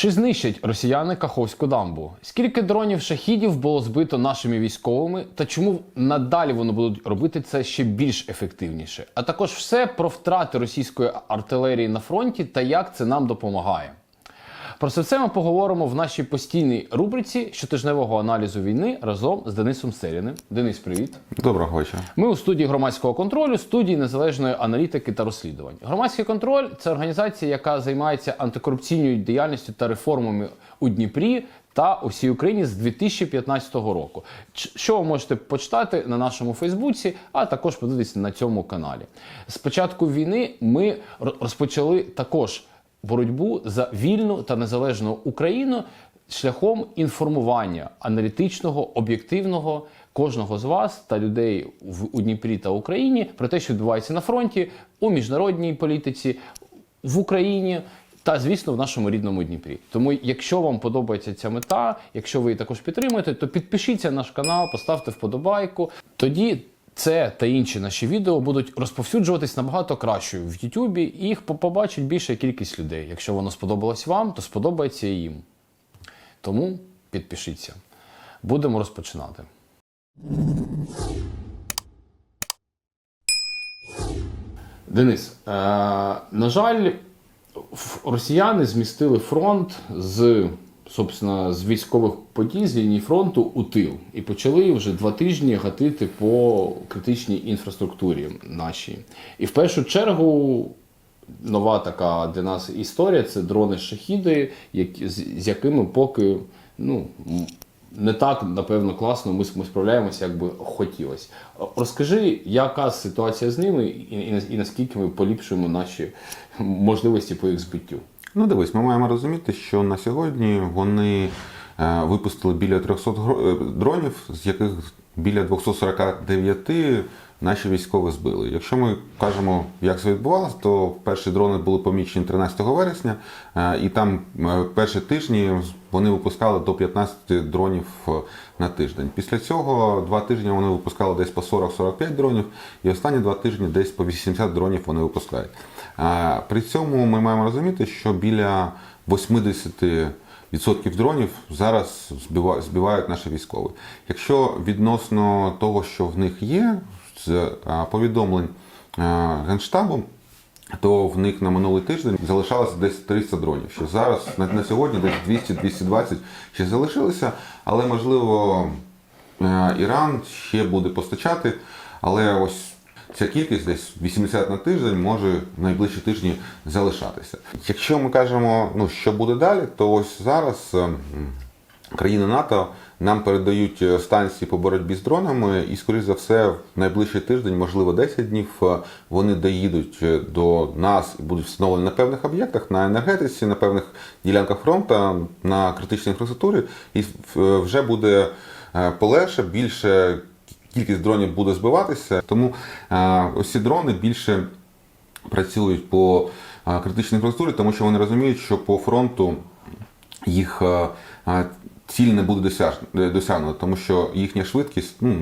Чи знищать росіяни Каховську дамбу? Скільки дронів шахідів було збито нашими військовими, та чому надалі вони будуть робити це ще більш ефективніше? А також все про втрати російської артилерії на фронті та як це нам допомагає. Про все це ми поговоримо в нашій постійній рубриці щотижневого аналізу війни разом з Денисом Серіним. Денис, привіт. Доброго вечора. Ми у студії громадського контролю, студії незалежної аналітики та розслідувань. Громадський контроль це організація, яка займається антикорупційною діяльністю та реформами у Дніпрі та у всій Україні з 2015 року. Що ви можете почитати на нашому Фейсбуці, а також подивитися на цьому каналі. З початку війни ми розпочали також боротьбу за вільну та незалежну Україну шляхом інформування аналітичного, об'єктивного кожного з вас та людей в у Дніпрі та Україні про те, що відбувається на фронті, у міжнародній політиці, в Україні. Та звісно в нашому рідному Дніпрі. Тому, якщо вам подобається ця мета, якщо ви її також підтримуєте, то підпишіться на наш канал, поставте вподобайку. Тоді це та інші наші відео будуть розповсюджуватись набагато краще в Ютубі, і їх побачить більша кількість людей. Якщо воно сподобалось вам, то сподобається і їм. Тому підпишіться. Будемо розпочинати. Денис, е, на жаль, росіяни змістили фронт з, собственно, з військових подій з лінії фронту у тил і почали вже два тижні гатити по критичній інфраструктурі нашій. І в першу чергу нова така для нас історія це дрони-шахіди, з, якими поки ну, не так, напевно, класно ми справляємося, як би хотілося. Розкажи, яка ситуація з ними і, і, і наскільки ми поліпшуємо наші можливості по їх збиттю? Ну, дивись, ми маємо розуміти, що на сьогодні вони е, випустили біля 300 е, дронів, з яких біля 249 наші військові збили. Якщо ми кажемо, як це відбувалося, то перші дрони були помічені 13 вересня, е, і там перші тижні вони випускали до 15 дронів на тиждень. Після цього два тижні вони випускали десь по 40-45 дронів, і останні два тижні десь по 80 дронів вони випускають. При цьому ми маємо розуміти, що біля 80% дронів зараз збива- збивають наші військові. Якщо відносно того, що в них є з повідомлень Генштабу, то в них на минулий тиждень залишалося десь 300 дронів. Ще зараз на, сьогодні десь 200-220 ще залишилися, але можливо е, Іран ще буде постачати. Але ось ця кількість десь 80 на тиждень може в найближчі тижні залишатися. Якщо ми кажемо, ну що буде далі, то ось зараз. е, Країни НАТО нам передають е, станції по боротьбі з дронами, і, скоріш за все, в найближчий тиждень, можливо, 10 днів, е, вони доїдуть до нас і будуть встановлені на певних об'єктах, на енергетиці, на певних ділянках фронту, на критичній інфраструктурі, і вже буде полегше, більше кількість дронів буде збиватися. Тому е, ось ці дрони більше працюють по е, критичній інфраструктурі, тому що вони розуміють, що по фронту їх е, ціль не буде досягнута, тому що їхня швидкість ну,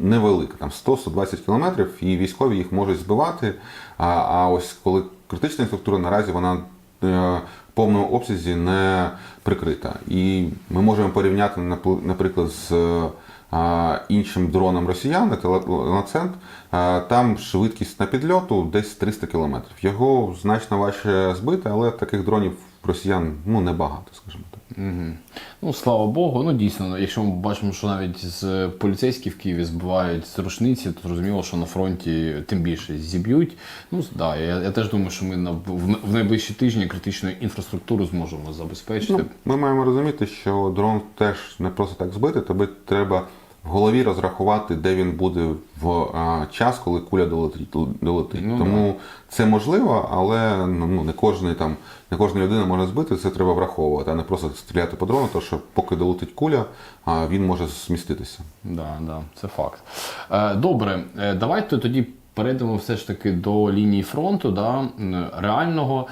невелика, там 100-120 км, і військові їх можуть збивати. А, а ось коли критична інфраструктура наразі вона в повному обсязі не прикрита. І ми можемо порівняти, наприклад, з іншим дроном росіян, це е, там швидкість на підльоту десь 300 км. Його значно важче збити, але таких дронів росіян ну, небагато, скажімо так. Угу. Ну, слава Богу. Ну дійсно, якщо ми бачимо, що навіть з поліцейських в Києві збивають з рушниці, то зрозуміло, що на фронті тим більше зіб'ють. Ну да, я, я теж думаю, що ми на в, в найближчі тижні критичну інфраструктуру зможемо забезпечити. Ну, ми маємо розуміти, що дрон теж не просто так збити, тобі треба в голові розрахувати, де він буде в а, час, коли куля долетить. долетить. Ну, Тому це можливо, але ну, не кожний там, не кожна людина може збити, це треба враховувати, а не просто стріляти по дрону, тому що поки долетить куля, а він може зміститися. Да, да, це факт. Е, добре, е, давайте тоді перейдемо все ж таки до лінії фронту, да, реального.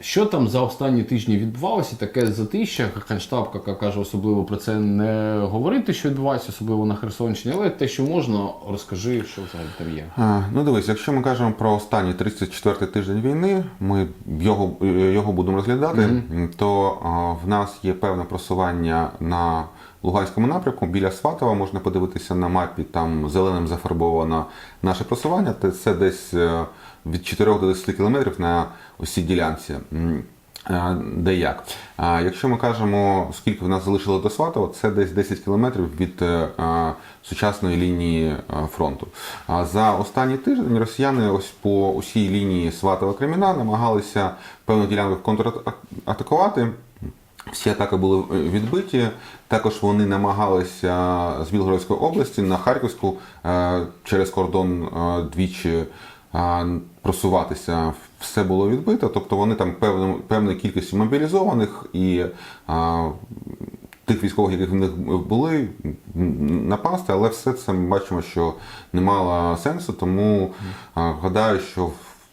Що там за останні тижні відбувалося? Таке затища. Генштаб, яка каже, особливо про це не говорити, що відбувається, особливо на Херсонщині, але те, що можна, розкажи, що взагалі там є. А, Ну дивись, якщо ми кажемо про останній 34-й тиждень війни, ми його, його будемо розглядати, то а, в нас є певне просування на Луганському напрямку. Біля Сватова можна подивитися на мапі, там зеленим зафарбовано наше просування. Це десь е, від 4 до 10 кілометрів на усій ділянці. Е, Де як. Якщо ми кажемо, скільки в нас залишило до Сватова, це десь 10 кілометрів від е, е, сучасної лінії фронту. За останній тиждень росіяни ось по усій лінії Сватова Креміна намагалися певну ділянку контратакувати. Всі атаки були відбиті. Також вони намагалися з Білгородської області на Харківську через кордон двічі просуватися. Все було відбито. Тобто вони там певну, певною кількістю мобілізованих і е, тих військових, яких в них були, напасти, але все це ми бачимо, що не мало сенсу. Тому е, гадаю, що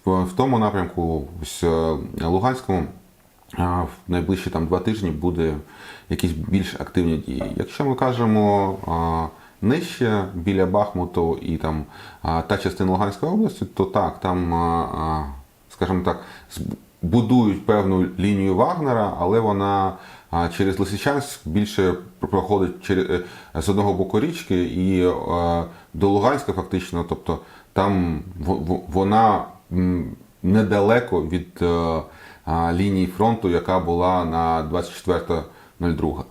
в, в тому напрямку, ось е, Луганському. А, В найближчі там два тижні буде якісь більш активні дії. Якщо ми кажемо а, нижче біля Бахмуту і там а, та частина Луганської області, то так, там, а, а, скажімо так, будують певну лінію Вагнера, але вона через Лисичанськ більше проходить через, з одного боку річки і е, до Луганська фактично, тобто там вона недалеко від е, лінії фронту, яка була на 24.02.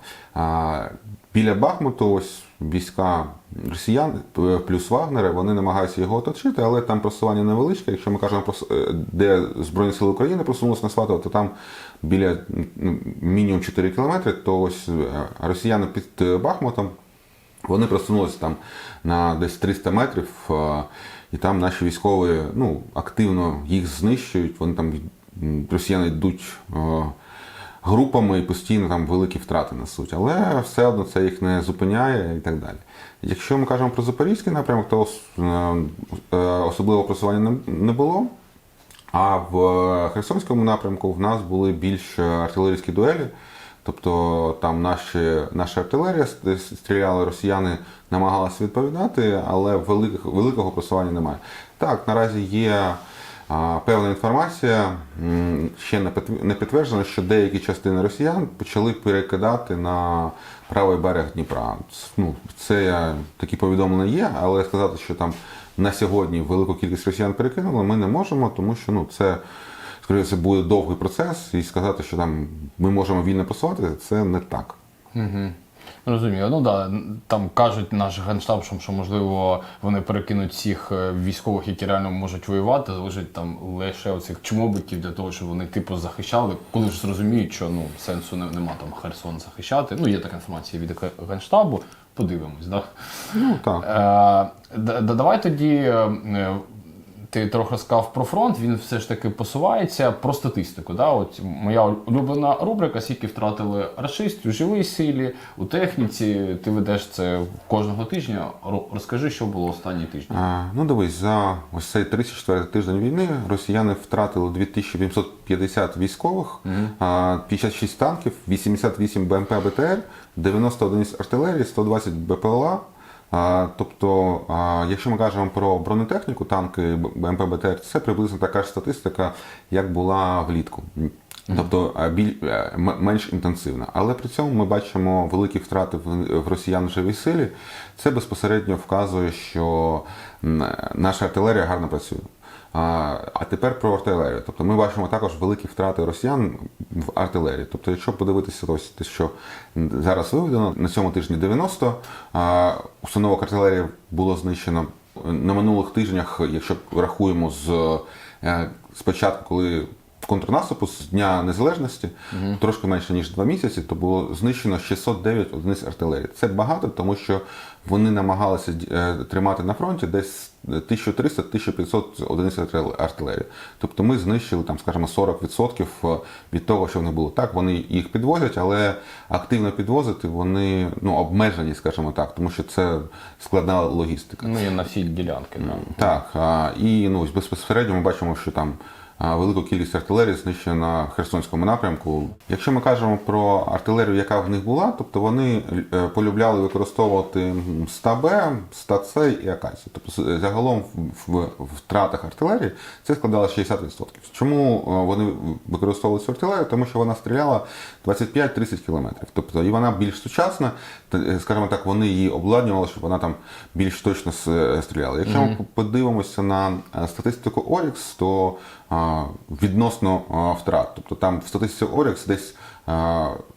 Біля Бахмуту ось війська росіян плюс Вагнера, вони намагаються його оточити, але там просування невеличке. Якщо ми кажемо про е, де Збройні Сили України просунулися на Сватово, то там біля мінімум 4 кілометри, то ось е, росіяни під е, Бахмутом вони просунулися там на десь 300 метрів, і там наші військові ну, активно їх знищують. Вони там росіяни йдуть групами і постійно там великі втрати несуть. Але все одно це їх не зупиняє і так далі. Якщо ми кажемо про Запорізький напрямок, то е, е, особливого просування не- було. А в Херсонському напрямку в нас були більш артилерійські дуелі. Тобто там наші, наша артилерія стріляли, росіяни намагалися відповідати, але великих, великого просування немає. Так, наразі є певна інформація, ще не підтв- не підтверджена, що деякі частини росіян почали перекидати на правий берег Дніпра. Ну, це такі повідомлення є, але сказати, що там на сьогодні велику кількість росіян перекинули, ми не можемо, тому що ну, це, скоріше, це буде довгий процес, і сказати, що там ми можемо вільно просуватися, це не так. Угу. Розумію. Ну да, там кажуть наш генштаб, що, можливо вони перекинуть всіх е, військових, які реально можуть воювати, залишать там лише оцих чмобиків для того, щоб вони типу захищали, коли ж зрозуміють, що ну сенсу не, нема там Херсон захищати. Ну є така інформація від генштабу. Подивимось, да? Ну так. Е, да- да- давай тоді. Ти трохи сказав про фронт, він все ж таки посувається про статистику. Да? От моя улюблена рубрика, скільки втратили рашистів у живій силі, у техніці. Ти ведеш це кожного тижня. Ро- Розкажи, що було останні тижні. А, ну дивись, за ось цей 34 тиждень війни росіяни втратили 2850 військових, а, 56 танків, 88 БМП БТР, 90 одиниць артилерії, 120 БПЛА. Тобто, якщо ми кажемо про бронетехніку, танки Б- БМП БТР, це приблизно така ж статистика, як була влітку. Тобто біль, е, менш інтенсивна. Але при цьому ми бачимо великі втрати в, росіян в живій силі. Це безпосередньо вказує, що наша артилерія гарно працює. А, тепер про артилерію. Тобто ми бачимо також великі втрати росіян в артилерії. Тобто, якщо подивитися, те, що зараз виведено, на цьому тижні 90 а, установок артилерії було знищено на минулих тижнях, якщо рахуємо з е, спочатку, коли контрнаступу з Дня Незалежності, трошки менше ніж два місяці, то було знищено 609 одиниць артилерії. Це багато, тому що вони намагалися е, тримати на фронті десь 1300-1500 одиниць артил- артилерії. Тобто ми знищили там, скажімо, 40% від того, що в них було. Так, вони їх підвозять, але активно підвозити вони ну, обмежені, скажімо так, тому що це складна логістика. Ну і на всі ділянки. Да. Так, а, і ну, безпосередньо ми бачимо, що там велику кількість артилерії знищено на Херсонському напрямку. Якщо ми кажемо про артилерію, яка в них була, тобто вони е, полюбляли використовувати 100Б, 100С і Акацію. Тобто загалом в, в втратах артилерії це складало 60%. Чому е, вони використовували цю артилерію? Тому що вона стріляла 25-30 кілометрів. Тобто і вона більш сучасна, е, скажімо так, вони її обладнювали, щоб вона там більш точно стріляла. Якщо ми подивимося на статистику Орікс, то відносно втрат, тобто там в статистиці Орікс десь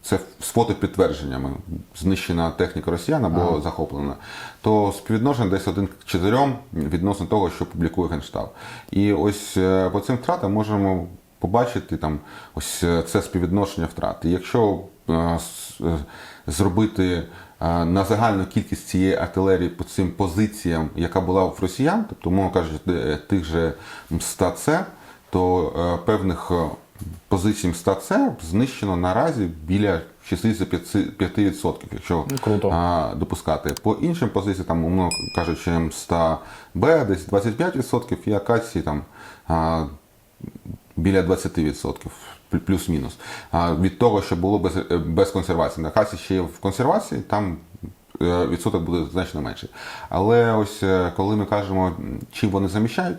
це з фотопідтвердженнями знищена техніка росіян або захоплена, то співвідношення десь один к чотирьом відносно того, що публікує Генштаб. І ось е, по цим втратам можемо побачити там ось е, це співвідношення втрат. І якщо е, зробити на загальну кількість цієї артилерії по цим позиціям, яка була в росіян, тобто, мовно кажучи, е, тих же МСТА-С, то е, певних е, позицій МСТА-С знищено наразі біля 65%, якщо Ну, круто. допускати. По іншим позиціям, там, умовно кажучи, М100Б десь 25% і акації там біля 20%, плюс-мінус. Від того, що було без, е, без консервації. На акації ще є в консервації, там е, відсоток буде значно менший. Але ось е, коли ми кажемо, чим вони заміщають,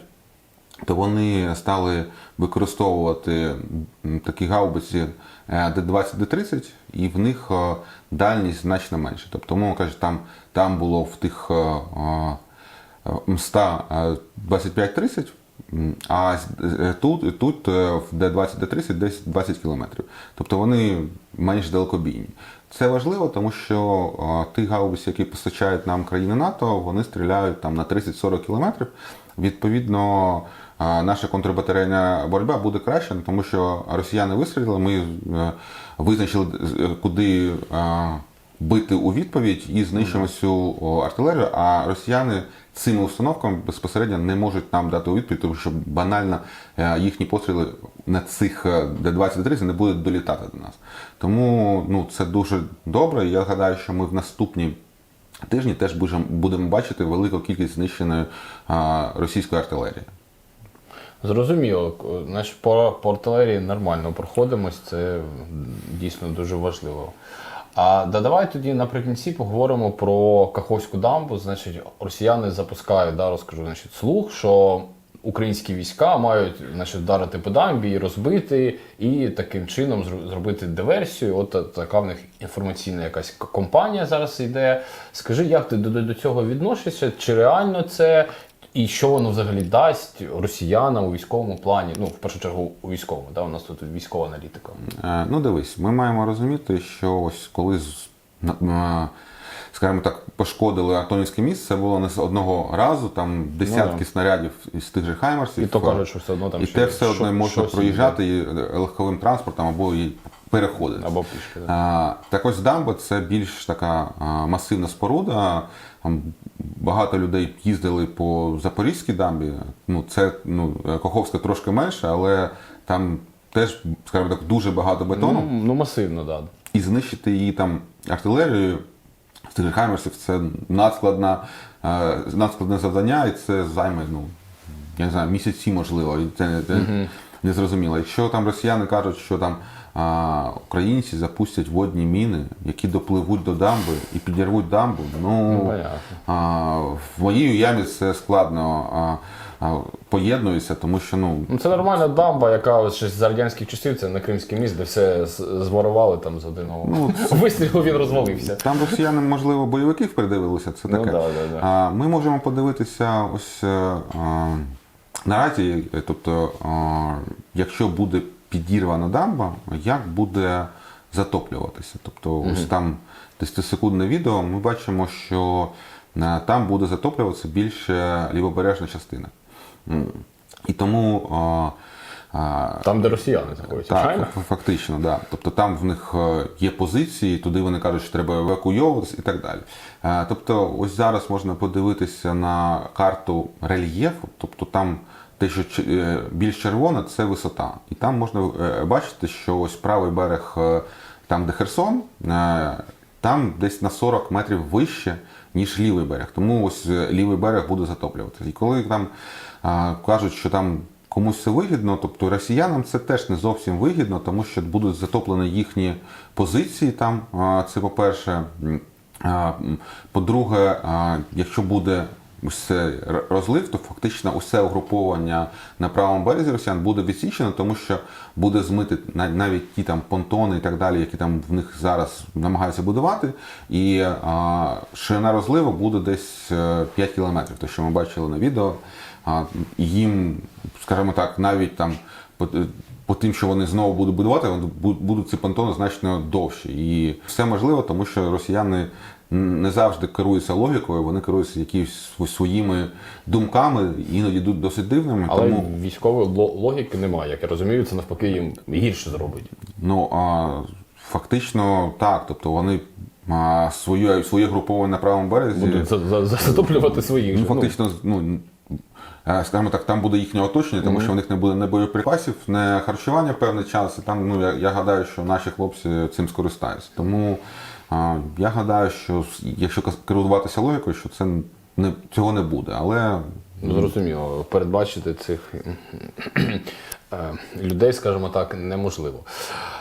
то вони стали використовувати такі гаубиці е, Д-20, Д-30, і в них е, дальність значно менша. Тобто, мовно кажучи, там, там було в тих е, е, МСТА е, 25-30, а е, тут, тут е, в Д-20, Д-30 десь 20 кілометрів. Тобто вони менш далекобійні. Це важливо, тому що е, ті гаубиці, які постачають нам країни НАТО, вони стріляють там на 30-40 кілометрів. Відповідно, е, наша контрбатарейна боротьба буде краще, тому що росіяни вистрілили, ми е, визначили, е, куди е, бити у відповідь і знищимо цю артилерію. А росіяни цими установками безпосередньо не можуть нам дати у відповідь, тому що банально їхні постріли на цих Д-20 Д-30 не будуть долітати до нас. Тому ну, це дуже добре. Я гадаю, що ми в наступні тижні теж будемо бачити велику кількість знищеної російської артилерії. Зрозуміло, знаєш, по, по артилерії нормально проходимось, це дійсно дуже важливо. А да, давай тоді наприкінці поговоримо про Каховську дамбу. Значить, росіяни запускають, да, розкажу, значить, слух, що українські війська мають значить, вдарити по дамбі розбити, і таким чином зробити диверсію. От така в них інформаційна якась компанія зараз йде. Скажи, як ти до- до цього відносишся? Чи реально це? І що воно взагалі дасть росіянам у військовому плані? Ну, в першу чергу, у військовому, да? у нас тут військова аналітика. Е, Ну, дивись, ми маємо розуміти, що ось коли скажімо так, пошкодили Антонівське місце, це було не з одного разу, там десятки Ну, снарядів із тих же Хаймарсів. І то кажуть, що все одно там і ще те все одно що- можна проїжджати і легковим транспортом або і переходити. Або пішки. Да. А, так ось дамба це більш така а, масивна споруда. Там багато людей їздили по Запорізькій дамбі. Ну, це ну, Коховська трошки менше, але там теж, скажімо так, дуже багато бетону. Ну, ну, масивно, так. Да. І знищити її там артилерією з тих Хаймерсів це надскладна, е, надскладне завдання, і це займе, ну, я не знаю, місяці можливо. І це, це не зрозуміло. Якщо там росіяни кажуть, що там українці запустять водні міни, які допливуть до дамби і підірвуть дамбу, ну, Ну, а, в моїй уяві це складно а, поєднується, тому що ну, Ну, це нормальна дамба, яка ось з радянських часів, це на Кримський міст, де все зворували там з одного Ну, вистрілу він розвалився. Там росіяни, можливо, бойовиків передивилися, це Ну, да, да, да. А, Ми можемо подивитися ось е, а, наразі, е, тобто, а, якщо буде підірвана дамба, як буде затоплюватися. Тобто, ось там 10-секундне відео, ми бачимо, що е, там буде затоплюватися більше лівобережна частина. І тому. Там, де росіяни знаходяться, так, фактично, да. Тобто там в них е, є позиції, туди вони кажуть, що треба евакуйовуватися і так далі. Е, Тобто, ось зараз можна подивитися на карту рельєфу, тобто там те, що е, більш червоне, це висота. І там можна е, бачити, що ось правий берег, е, там де Херсон, там десь на 40 метрів вище, ніж лівий берег. Тому ось лівий берег буде затоплюватися. І коли там кажуть, що там комусь це вигідно, тобто росіянам це теж не зовсім вигідно, тому що будуть затоплені їхні позиції там. Це по-перше. По-друге, якщо буде р- розлив, то фактично усе угруповання на правому березі росіян буде відсічено, тому що буде змити навіть ті там понтони і так далі, які там в них зараз намагаються будувати. І а, ширина розливу буде десь е, 5 кілометрів, те, що ми бачили на відео. А, їм, скажімо так, навіть там по, тим, що вони знову будуть будувати, вони бу- будуть ці понтони значно довші. І все можливо, тому що росіяни не завжди керуються логікою, вони керуються якимись своїми думками, іноді ду- досить дивними. Але тому військової логіки немає. Як я розумію, це навпаки їм гірше зробить. ну а, фактично так. Тобто вони а, своє, своє груповання на правому березі. Будуть за- за- за- затоплювати своїх. Ну, фактично, ну, скажімо так, там буде їхнє оточення, тому що в них не буде не боєприпасів, не харчування певний час. І там, ну, я, я гадаю, що наші хлопці цим скористаються. Тому а, я гадаю, що якщо керуватися логікою, що це не, цього не буде. Але зрозуміло, передбачити цих людей, скажімо так, неможливо.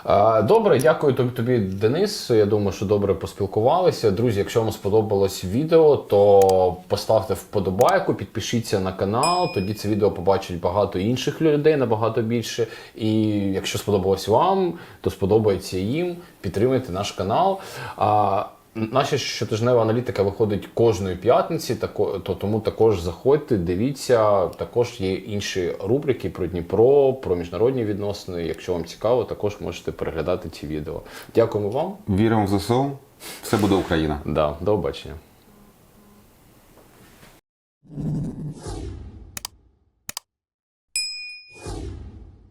Е, Добре, дякую тобі, Денис. Я думаю, що добре поспілкувалися. Друзі, якщо вам сподобалось відео, то поставте вподобайку, підпишіться на канал. Тоді це відео побачить багато інших людей, набагато більше. І якщо сподобалось вам, то сподобається їм. Підтримуйте наш канал. Наша щотижнева аналітика виходить кожної п'ятниці, то тому також заходьте, дивіться. Також є інші рубрики про Дніпро, про міжнародні відносини. Якщо вам цікаво, також можете переглядати ці відео. Дякуємо вам. Віримо в ЗСУ. Все буде Україна. Да, До побачення.